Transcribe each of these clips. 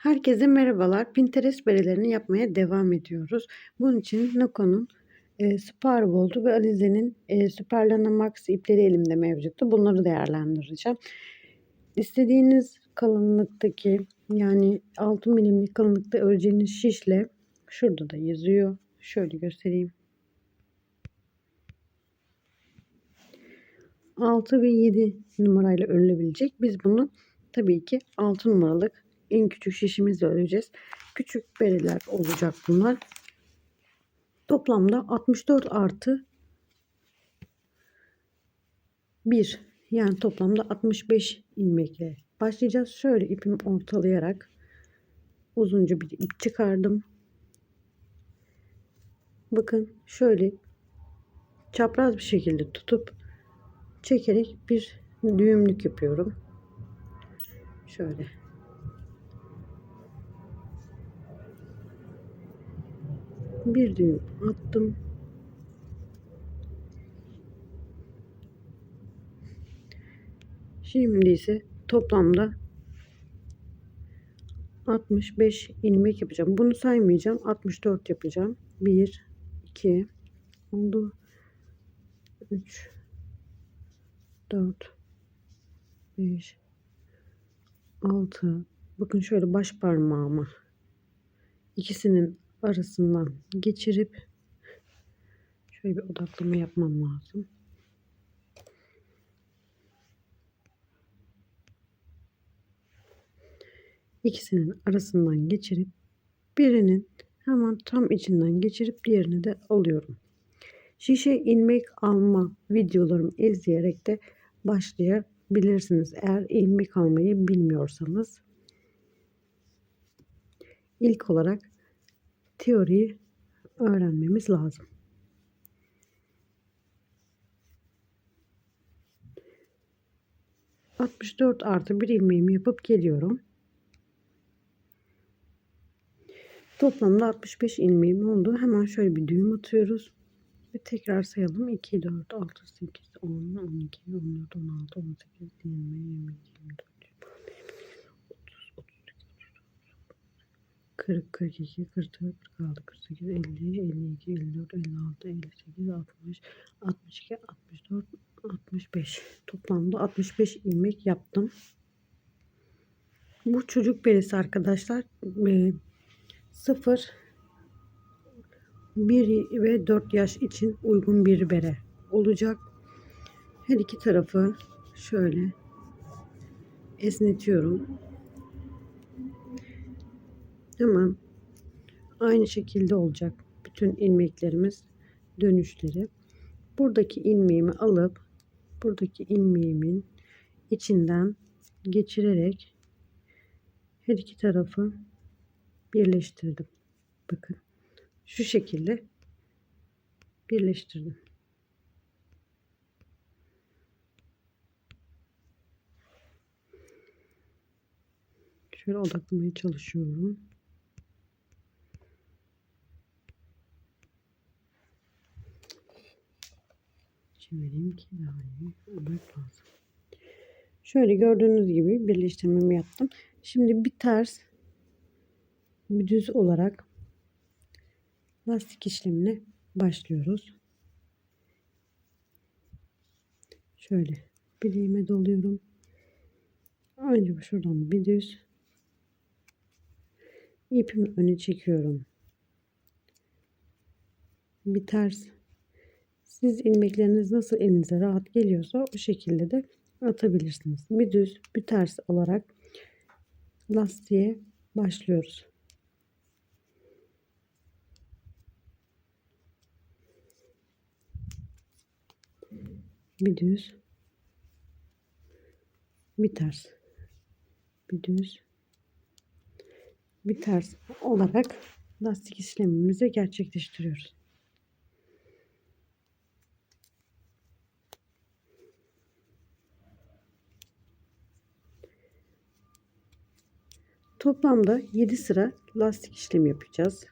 Herkese merhabalar. Pinterest berelerini yapmaya devam ediyoruz. Bunun için Nako'nun e, Superbold'u ve Alize'nin e, Superlana Max ipleri elimde mevcuttu. Bunları değerlendireceğim. İstediğiniz kalınlıktaki yani 6 milimlik kalınlıkta öreceğiniz şişle şurada da yazıyor. Şöyle göstereyim. 6 ve 7 numarayla örülebilecek. Biz bunu tabii ki 6 numaralık en küçük şişimizle öreceğiz. Küçük bereler olacak bunlar. Toplamda 64 artı 1 yani toplamda 65 ilmekle başlayacağız. Şöyle ipimi ortalayarak uzunca bir ip çıkardım. Bakın şöyle çapraz bir şekilde tutup çekerek bir düğümlük yapıyorum. Şöyle bir düğüm attım. Şimdi ise toplamda 65 ilmek yapacağım. Bunu saymayacağım. 64 yapacağım. 1 2 oldu. 3 4 5 6 bakın şöyle baş parmağımı ikisinin arasından geçirip şöyle bir odaklama yapmam lazım. İkisinin arasından geçirip birinin hemen tam içinden geçirip diğerini de alıyorum. Şişe ilmek alma videolarımı izleyerek de başlayabilirsiniz. Eğer ilmek almayı bilmiyorsanız. İlk olarak teoriyi öğrenmemiz lazım. Dört artı bir ilmeğimi yapıp geliyorum. Toplamda 65 ilmeğim oldu. Hemen şöyle bir düğüm atıyoruz. Ve tekrar sayalım. 2, 4, 6, 8, 10, 12, 14, 16, 18, 20, 22, 24, 40, 42, 44, 46, 48, 50, 52, 54, 56, 58, 60, 62, 64, 65. Toplamda 65 ilmek yaptım. Bu çocuk beresi arkadaşlar. 0 1 ve 4 yaş için uygun bir bere olacak. Her iki tarafı şöyle esnetiyorum. Hemen aynı şekilde olacak bütün ilmeklerimiz dönüşleri. Buradaki ilmeğimi alıp buradaki ilmeğimin içinden geçirerek her iki tarafı birleştirdim. Bakın şu şekilde birleştirdim. Şöyle odaklamaya çalışıyorum. Çevireyim ki daha iyi olmak lazım. Şöyle gördüğünüz gibi birleştirmemi yaptım. Şimdi bir ters bir düz olarak lastik işlemine başlıyoruz. Şöyle bileğime doluyorum. Önce şuradan bir düz ipimi öne çekiyorum. Bir ters siz ilmekleriniz nasıl elinize rahat geliyorsa o şekilde de atabilirsiniz. Bir düz bir ters olarak lastiğe başlıyoruz. Bir düz bir ters bir düz bir ters olarak lastik işlemimizi gerçekleştiriyoruz. Toplamda 7 sıra lastik işlemi yapacağız.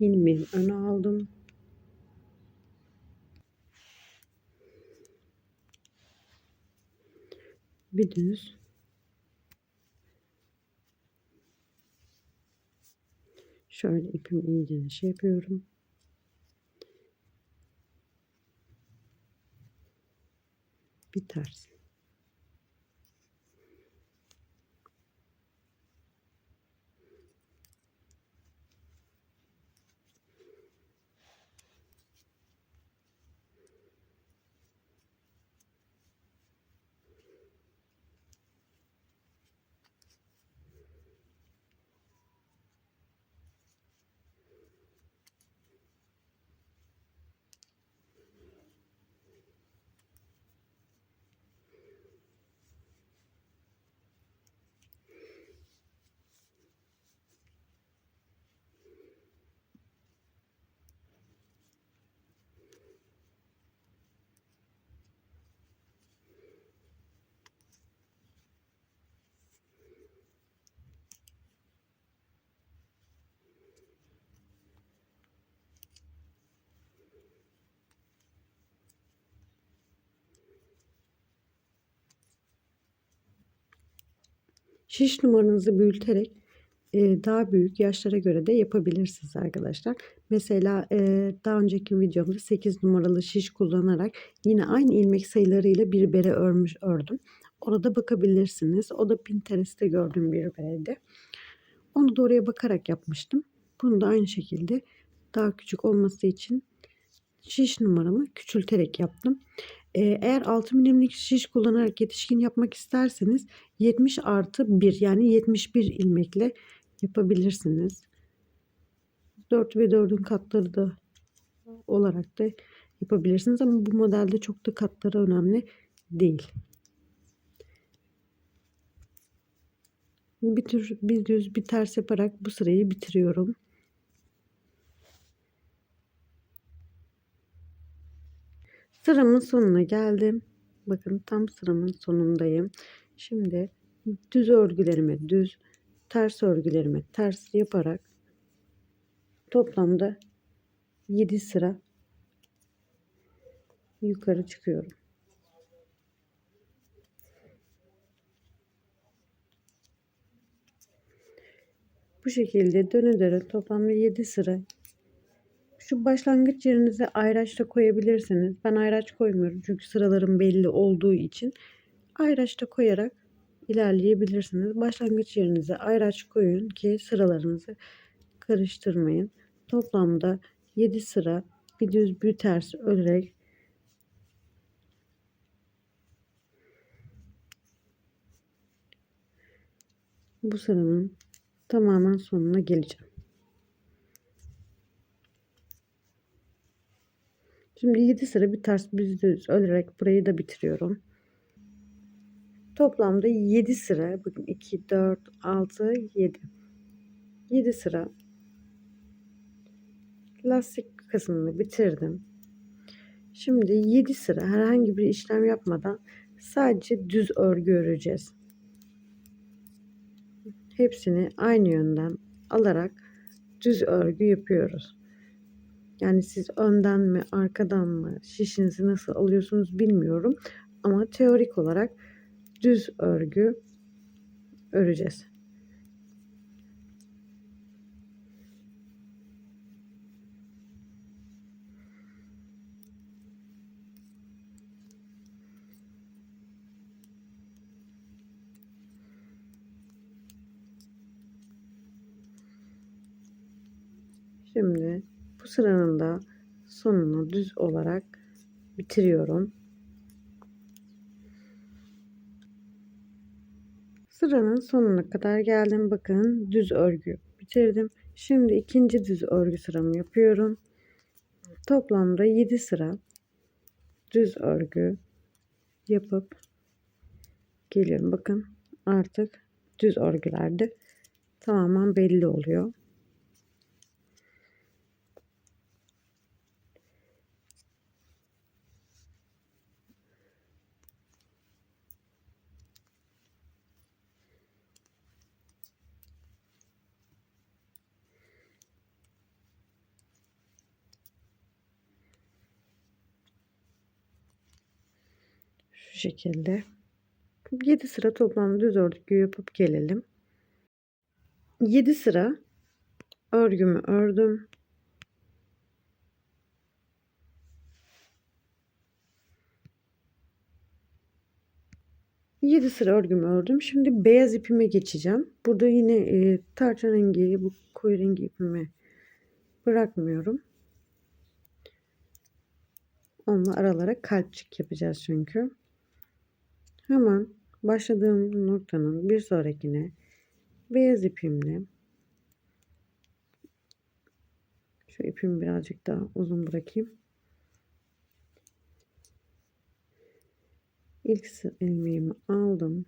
ilmeğimi öne aldım. Bir düz. Şöyle ipimi iyice şey yapıyorum. Bir ters. Şiş numaranızı büyüterek e, daha büyük yaşlara göre de yapabilirsiniz arkadaşlar. Mesela e, daha önceki videomda 8 numaralı şiş kullanarak yine aynı ilmek sayılarıyla bir bere örmüş ördüm. Orada bakabilirsiniz. O da Pinterest'te gördüğüm bir bereydi. Onu da oraya bakarak yapmıştım. Bunu da aynı şekilde daha küçük olması için şiş numaramı küçülterek yaptım. Eğer 6 milimlik şiş kullanarak yetişkin yapmak isterseniz 70 artı 1 yani 71 ilmekle yapabilirsiniz. 4 ve 4'ün katları da olarak da yapabilirsiniz ama bu modelde çok da katları önemli değil. Bir tür bir düz bir ters yaparak bu sırayı bitiriyorum. Sıramın sonuna geldim. Bakın tam sıramın sonundayım. Şimdi düz örgülerime düz, ters örgülerime ters yaparak toplamda 7 sıra yukarı çıkıyorum. Bu şekilde döne döne toplamda 7 sıra şu başlangıç yerinize ayraç da koyabilirsiniz. Ben ayraç koymuyorum çünkü sıralarım belli olduğu için. Ayraç da koyarak ilerleyebilirsiniz. Başlangıç yerinize ayraç koyun ki sıralarınızı karıştırmayın. Toplamda 7 sıra bir düz bir ters örerek bu sıranın tamamen sonuna geleceğim. Şimdi 7 sıra bir ters bir düz örerek burayı da bitiriyorum. Toplamda 7 sıra bakın 2 4 6 7 7 sıra lastik kısmını bitirdim. Şimdi 7 sıra herhangi bir işlem yapmadan sadece düz örgü öreceğiz. Hepsini aynı yönden alarak düz örgü yapıyoruz. Yani siz önden mi arkadan mı şişinizi nasıl alıyorsunuz bilmiyorum. Ama teorik olarak düz örgü öreceğiz. Şimdi bu sıranın da sonunu düz olarak bitiriyorum. Sıranın sonuna kadar geldim. Bakın düz örgü bitirdim. Şimdi ikinci düz örgü sıramı yapıyorum. Toplamda 7 sıra düz örgü yapıp geliyorum. Bakın artık düz örgülerde tamamen belli oluyor. Şekilde 7 sıra toplamda düz örgü yapıp gelelim. 7 sıra örgümü ördüm. Yedi sıra örgümü ördüm. Şimdi beyaz ipime geçeceğim. Burada yine e, tarçın rengi, bu koyu rengi ipimi bırakmıyorum. Onunla aralara kalpçik yapacağız çünkü. Hemen başladığım noktanın bir sonrakine beyaz ipimle şu ipimi birazcık daha uzun bırakayım. İlk ilmeğimi aldım.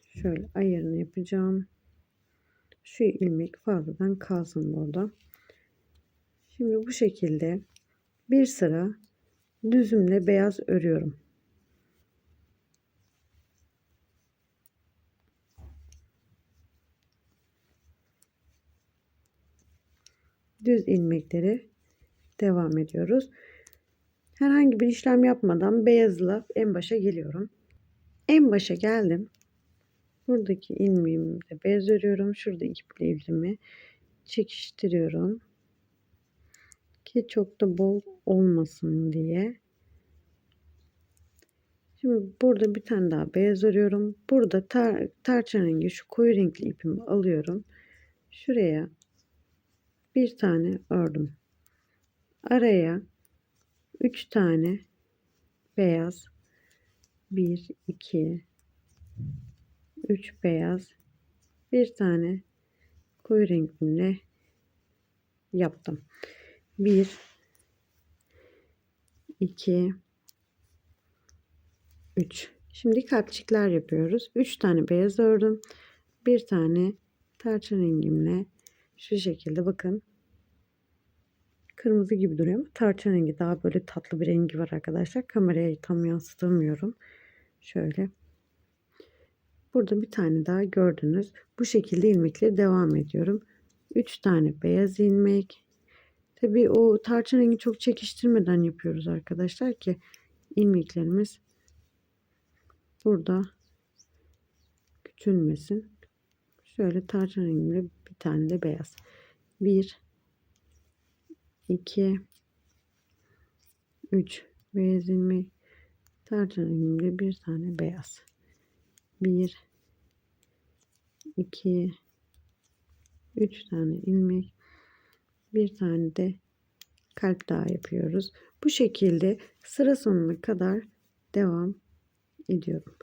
Şöyle ayarını yapacağım. Şu ilmek fazladan kalsın burada. Şimdi bu şekilde bir sıra düzümle beyaz örüyorum. Düz ilmekleri devam ediyoruz. Herhangi bir işlem yapmadan beyazla en başa geliyorum. En başa geldim. Buradaki ilmeğimi de beyaz örüyorum. Şurada iple ilimi çekiştiriyorum. Ki çok da bol olmasın diye. Şimdi burada bir tane daha beyaz örüyorum. Burada tar tarçın rengi şu koyu renkli ipimi alıyorum. Şuraya bir tane ördüm. Araya 3 tane beyaz 1 2 3 beyaz bir tane koyu renkli yaptım. 1 2 3 Şimdi kalpçikler yapıyoruz. 3 tane beyaz ördüm. Bir tane tarçın rengimle şu şekilde bakın kırmızı gibi duruyor ama tarçın rengi daha böyle tatlı bir rengi var arkadaşlar. Kameraya tam yansıtamıyorum. Şöyle. Burada bir tane daha gördünüz. Bu şekilde ilmekle devam ediyorum. 3 tane beyaz ilmek. Tabi o tarçın rengi çok çekiştirmeden yapıyoruz arkadaşlar ki ilmeklerimiz burada küçülmesin. Şöyle tarçın rengiyle bir tane de beyaz. 1 2 3 beyaz ilmek tarçın rengimde bir tane beyaz. 1 2 3 tane ilmek. Bir tane de kalp daha yapıyoruz. Bu şekilde sıra sonuna kadar devam ediyorum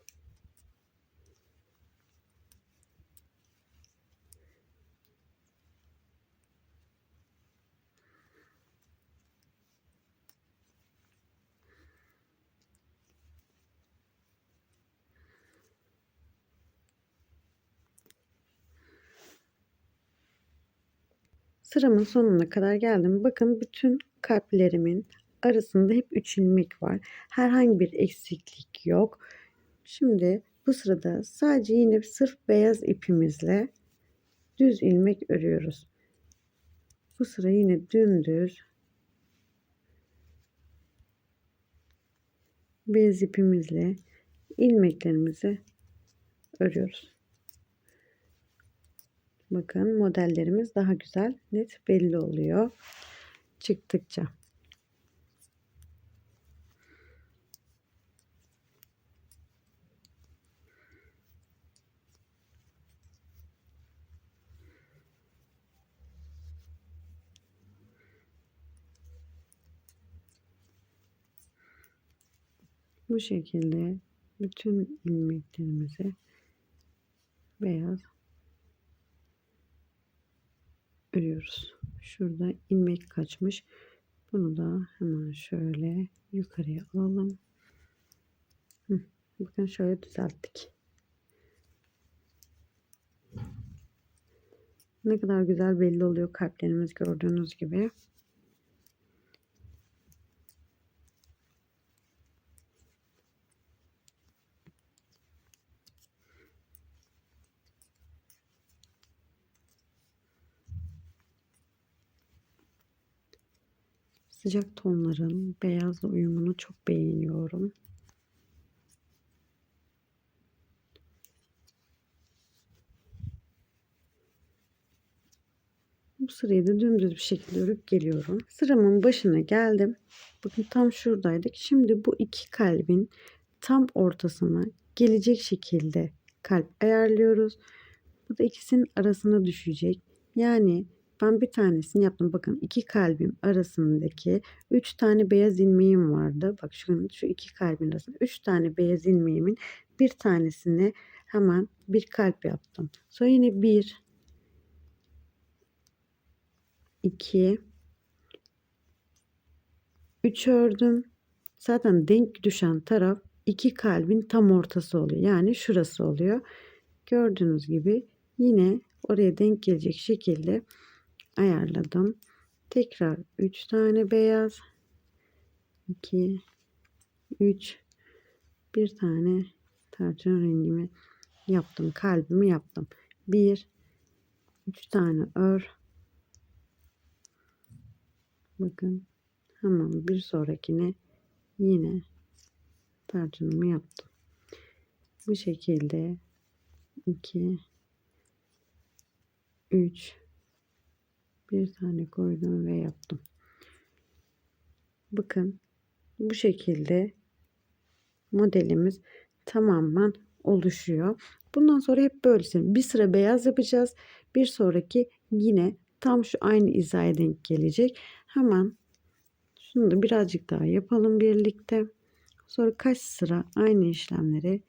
Sıramın sonuna kadar geldim. Bakın bütün kalplerimin arasında hep 3 ilmek var. Herhangi bir eksiklik yok. Şimdi bu sırada sadece yine sırf beyaz ipimizle düz ilmek örüyoruz. Bu sıra yine dümdüz beyaz ipimizle ilmeklerimizi örüyoruz. Bakın modellerimiz daha güzel, net belli oluyor çıktıkça. Bu şekilde bütün ilmeklerimizi beyaz örüyoruz. Şurada ilmek kaçmış. Bunu da hemen şöyle yukarıya alalım. Bakın şöyle düzelttik. Ne kadar güzel belli oluyor kalplerimiz gördüğünüz gibi. Sıcak tonların beyazla uyumunu çok beğeniyorum. Bu sırayı da dümdüz bir şekilde örüp geliyorum. Sıramın başına geldim. Bakın tam şuradaydık. Şimdi bu iki kalbin tam ortasına gelecek şekilde kalp ayarlıyoruz. Bu da ikisinin arasına düşecek. Yani ben bir tanesini yaptım. Bakın iki kalbim arasındaki üç tane beyaz ilmeğim vardı. Bak şu, şu iki kalbin arasında üç tane beyaz ilmeğimin bir tanesini hemen bir kalp yaptım. Sonra yine bir, iki, üç ördüm. Zaten denk düşen taraf iki kalbin tam ortası oluyor. Yani şurası oluyor. Gördüğünüz gibi yine oraya denk gelecek şekilde ayarladım. Tekrar 3 tane beyaz 2 3 bir tane tarçın rengimi yaptım. Kalbimi yaptım. 1 3 tane ör. Bakın hemen bir sonrakine yine tarçınımı yaptım. Bu şekilde 2 3 bir tane koydum ve yaptım. Bakın bu şekilde modelimiz tamamen oluşuyor. Bundan sonra hep böylesine bir sıra beyaz yapacağız. Bir sonraki yine tam şu aynı hizaya denk gelecek. Hemen şunu da birazcık daha yapalım birlikte. Sonra kaç sıra aynı işlemleri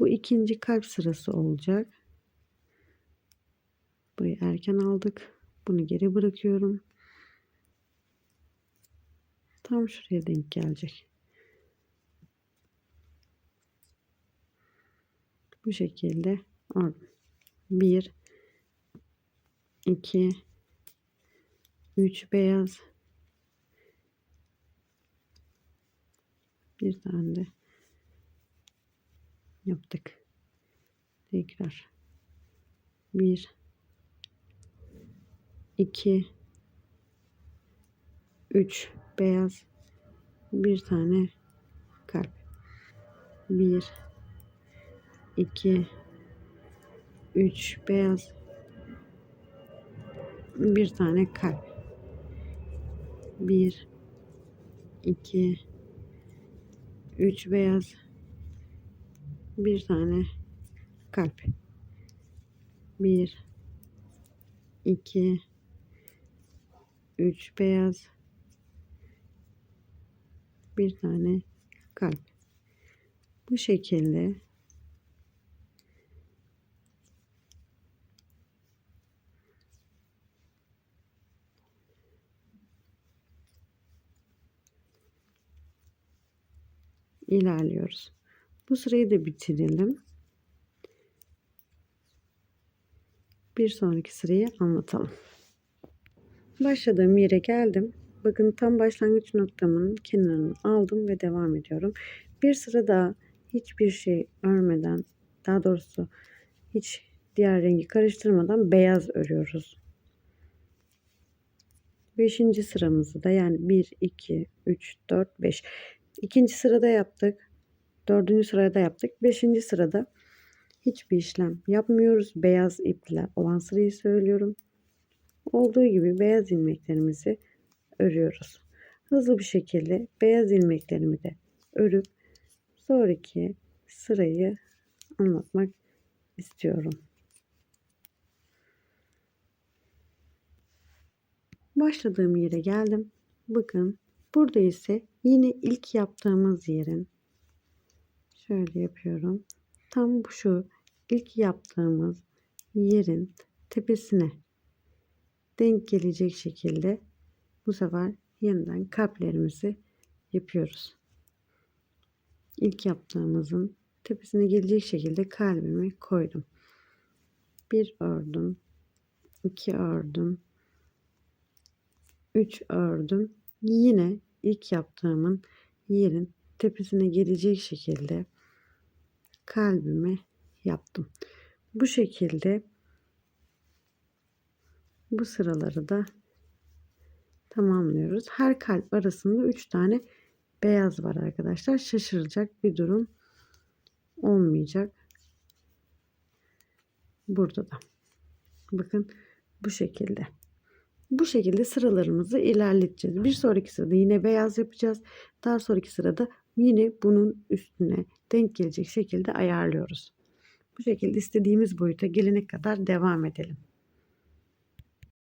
bu ikinci kalp sırası olacak. Burayı erken aldık. Bunu geri bırakıyorum. Tam şuraya denk gelecek. Bu şekilde aldım. 1 2 3 beyaz bir tane de yaptık. Tekrar 1 2 3 beyaz. Bir tane kalp. 1 2 3 beyaz. Bir tane kalp. 1 2 3 beyaz. Bir tane kalp. 1 2 3 beyaz bir tane kalp bu şekilde ilerliyoruz. Bu sırayı da bitirelim. Bir sonraki sırayı anlatalım. Başladığım yere geldim. Bakın tam başlangıç noktamın kenarını aldım ve devam ediyorum. Bir sıra daha hiçbir şey örmeden, daha doğrusu hiç diğer rengi karıştırmadan beyaz örüyoruz. Beşinci sıramızı da yani 1, 2, 3, 4, 5. İkinci sırada yaptık. Dördüncü sırada yaptık. Beşinci sırada hiçbir işlem yapmıyoruz. Beyaz iple olan sırayı söylüyorum. Olduğu gibi beyaz ilmeklerimizi örüyoruz. Hızlı bir şekilde beyaz ilmeklerimi de örüp sonraki sırayı anlatmak istiyorum. Başladığım yere geldim. Bakın burada ise yine ilk yaptığımız yerin şöyle yapıyorum. Tam bu şu ilk yaptığımız yerin tepesine denk gelecek şekilde bu sefer yeniden kalplerimizi yapıyoruz. İlk yaptığımızın tepesine gelecek şekilde kalbimi koydum. Bir ördüm, iki ördüm, üç ördüm. Yine ilk yaptığımın yerin tepesine gelecek şekilde kalbimi yaptım. Bu şekilde bu sıraları da tamamlıyoruz. Her kalp arasında 3 tane beyaz var arkadaşlar. Şaşıracak bir durum olmayacak. Burada da. Bakın Bu şekilde. Bu şekilde sıralarımızı ilerleteceğiz. Bir sonraki sırada yine beyaz yapacağız. Daha sonraki sırada yine bunun üstüne denk gelecek şekilde ayarlıyoruz. Bu şekilde istediğimiz boyuta gelene kadar devam edelim.